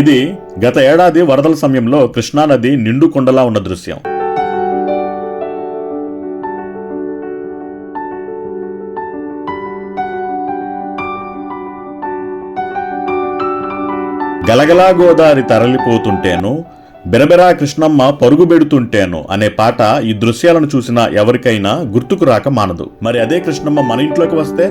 ఇది గత ఏడాది వరదల సమయంలో కృష్ణానది నిండు కొండలా ఉన్న దృశ్యం. గలగలా గోదారి తరలిపోతుంటేను బిరబిరా కృష్ణమ్మ పరుగు పెడుతుంటేను అనే పాట ఈ దృశ్యాలను చూసిన ఎవరికైనా గుర్తుకు రాక మానదు. మరి అదే కృష్ణమ్మ మన ఇంట్లోకి వస్తే?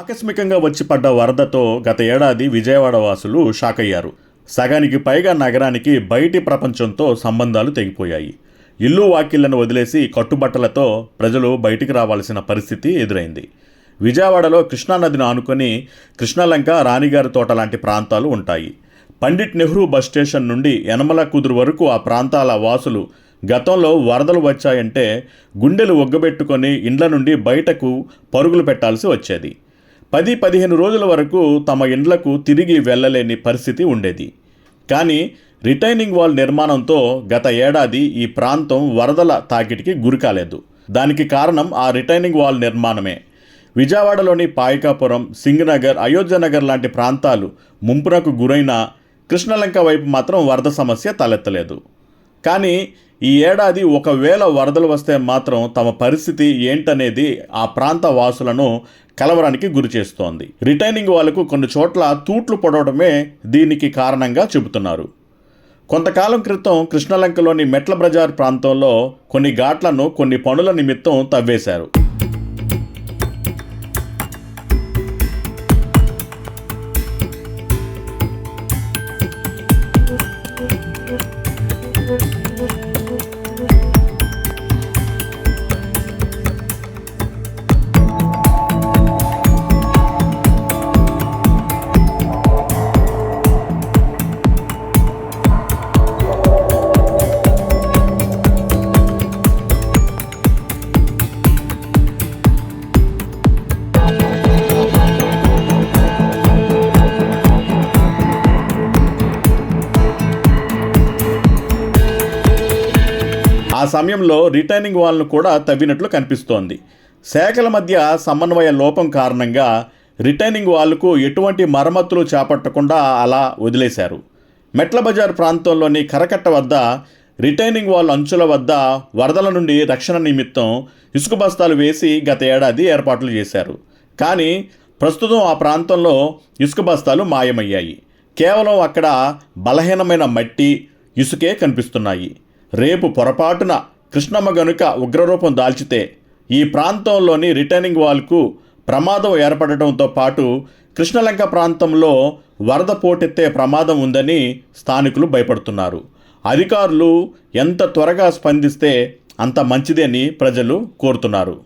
ఆకస్మికంగా వచ్చి పడ్డ వరదతో గత ఏడాది విజయవాడ వాసులు షాక్ అయ్యారు సగానికి పైగా నగరానికి బయటి ప్రపంచంతో సంబంధాలు తెగిపోయాయి. ఇల్లు వాకిళ్ళను వదిలేసి కట్టుబట్టలతో ప్రజలు బయటికి రావాల్సిన పరిస్థితి ఎదురైంది. విజయవాడలో కృష్ణానదిని ఆనుకొని కృష్ణలంక రాణిగారి తోట లాంటి ప్రాంతాలు ఉంటాయి. పండిట్ నెహ్రూ బస్ స్టేషన్ నుండి యనమల కుదురు వరకు ఆ ప్రాంతాల వాసులు గతంలో వరదలు వచ్చాయంటే గుండెలు ఒగ్గబెట్టుకొని ఇండ్ల నుండి బయటకు పరుగులు పెట్టాల్సి వచ్చేది. పది పదిహేను రోజుల వరకు తమ ఇండ్లకు తిరిగి వెళ్ళలేని పరిస్థితి ఉండేది. కానీ రిటైనింగ్ వాల్ నిర్మాణంతో గత ఏడాది ఈ ప్రాంతం వరదల తాకిడికి గురికాలేదు. దానికి కారణం ఆ రిటైనింగ్ వాల్ నిర్మాణమే. విజయవాడలోని పాయకాపురం సింగనగర్ అయోధ్యనగర్ లాంటి ప్రాంతాలు ముంపునకు గురైన కృష్ణలంక వైపు మాత్రం వరద సమస్య తలెత్తలేదు. కానీ ఈ ఏడాది ఒకవేళ వరదలు వస్తే మాత్రం తమ పరిస్థితి ఏంటనేది ఆ ప్రాంత వాసులను కలవరానికి గురి చేస్తోంది. రిటైనింగ్ వాళ్ళకు కొన్ని చోట్ల తూట్లు పొడవడమే దీనికి కారణంగా చెబుతున్నారు. కొంతకాలం క్రితం కృష్ణలంకలోని మెట్ల బజార్ ప్రాంతంలో కొన్ని ఘాట్లను కొన్ని పనుల నిమిత్తం తవ్వేశారు. ఆ సమయంలో రిటైనింగ్ వాల్ను కూడా తవ్వినట్లు కనిపిస్తోంది. శాఖల మధ్య సమన్వయ లోపం కారణంగా రిటైనింగ్ వాల్కు ఎటువంటి మరమ్మతులు చేపట్టకుండా అలా వదిలేశారు. మెట్ల బజార్ ప్రాంతంలోని కరకట్ట వద్ద రిటైనింగ్ వాల్ అంచుల వద్ద వరదల నుండి రక్షణ నిమిత్తం ఇసుక బస్తాలు వేసి గత ఏడాది ఏర్పాట్లు చేశారు. కానీ ప్రస్తుతం ఆ ప్రాంతంలో ఇసుక బస్తాలు మాయమయ్యాయి. కేవలం అక్కడ బలహీనమైన మట్టి ఇసుకే కనిపిస్తున్నాయి. రేపు పొరపాటున కృష్ణమ్మ గనుక ఉగ్రరూపం దాల్చితే ఈ ప్రాంతంలోని రిటర్నింగ్ వాల్కు ప్రమాదం ఏర్పడటంతో పాటు కృష్ణలంక ప్రాంతంలో వరద పోటెత్తే ప్రమాదం ఉందని స్థానికులు భయపడుతున్నారు. అధికారులు ఎంత త్వరగా స్పందిస్తే అంత మంచిదని ప్రజలు కోరుతున్నారు.